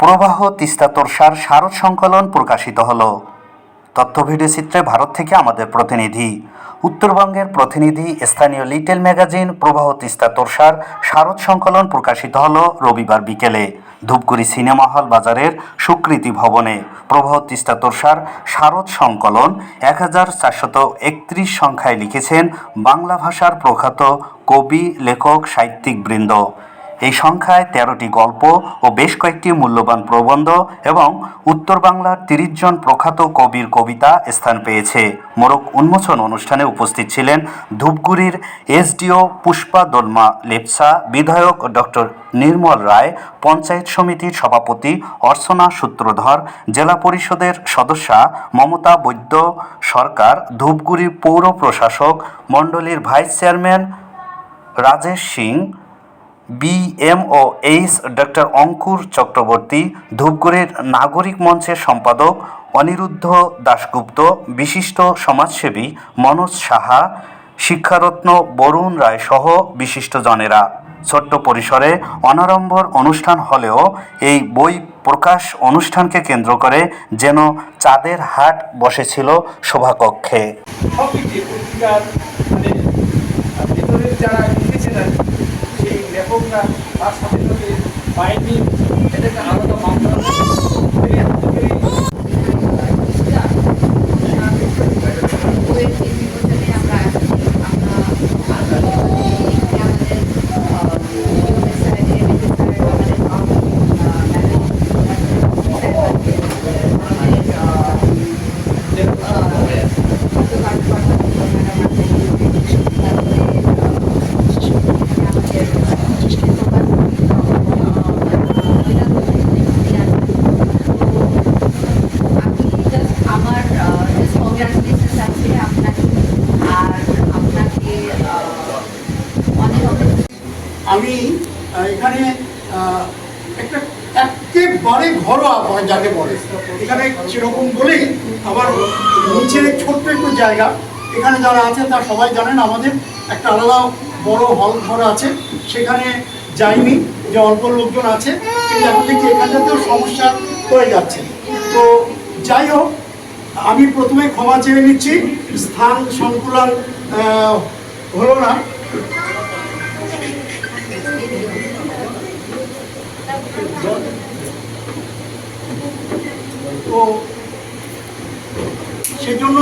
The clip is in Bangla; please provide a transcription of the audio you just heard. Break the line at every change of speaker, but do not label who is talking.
প্রবাহ তিস্তা তোরসার শারদ সংকলন প্রকাশিত হলো। তথ্য ভিডিও চিত্রে ভারত থেকে আমাদের প্রতিনিধি। উত্তরবঙ্গের প্রতিনিধি, স্থানীয় লিটেল ম্যাগাজিন প্রবাহ তিস্তা তোরসার শারদ সংকলন প্রকাশিত হলো রবিবার বিকেলে। ধূপগুড়ি সিনেমা হল বাজারের সুকৃতি ভবনে প্রবাহ তিস্তা তোরসার শারদ সংকলন এক হাজার চারশত একত্রিশ সংখ্যায় লিখেছেন বাংলা ভাষার প্রখ্যাত কবি, লেখক, সাহিত্যিক বৃন্দ। এই সংখ্যায় তেরোটি গল্প ও বেশ কয়েকটি মূল্যবান প্রবন্ধ এবং উত্তর বাংলার তিরিশ জন প্রখ্যাত কবির কবিতা স্থান পেয়েছে। মোরক উন্মোচন অনুষ্ঠানে উপস্থিত ছিলেন ধূপগুড়ির এসডিও পুষ্পা দোলমা লেপসা, বিধায়ক ডক্টর নির্মল রায়, পঞ্চায়েত সমিতির সভাপতি অর্চনা সূত্রধর, জেলা পরিষদের সদস্যা মমতা বৈদ্য সরকার ধূপগুড়ি পৌর প্রশাসক মণ্ডলীর vice chairman Rajesh Singh BMO H doctor Ankur Chakraborty, ধূপগুড়ির নাগরিক মঞ্চের সম্পাদক অনিরুদ্ধ দাশগুপ্ত, বিশিষ্ট সমাজসেবী মনোজ সাহা, শিক্ষারত্ন বরুণ রায় সহ বিশিষ্টজনেরা। ছোট্ট পরিসরে অনাড়ম্বর অনুষ্ঠান হলেও এই বই প্রকাশ অনুষ্ঠানকে কেন্দ্র করে যেন চাঁদের হাট বসেছিল
পত্রিকার মানে যারা সাথে বাইন্ডিং এটাকে আলাদা মাত্রা
আমি এখানে একটা একেবারে ঘরোয়া যাকে বলে। এখানে সেরকম বলেই আবার নিচে ছোট্ট একটু জায়গা। এখানে যারা আছে, তারা সবাই জানেন আমাদের একটা আলাদা বড় হল ঘর আছে। সেখানে যাইনি, যে অল্প লোকজন আছে, কিন্তু এখন দেখছি এখানটাতেও সমস্যা হয়ে যাচ্ছে। তো যাই হোক, আমি প্রথমে ক্ষমা চেয়ে নিচ্ছি। স্থান সংকুলান হলো না। সেজন্য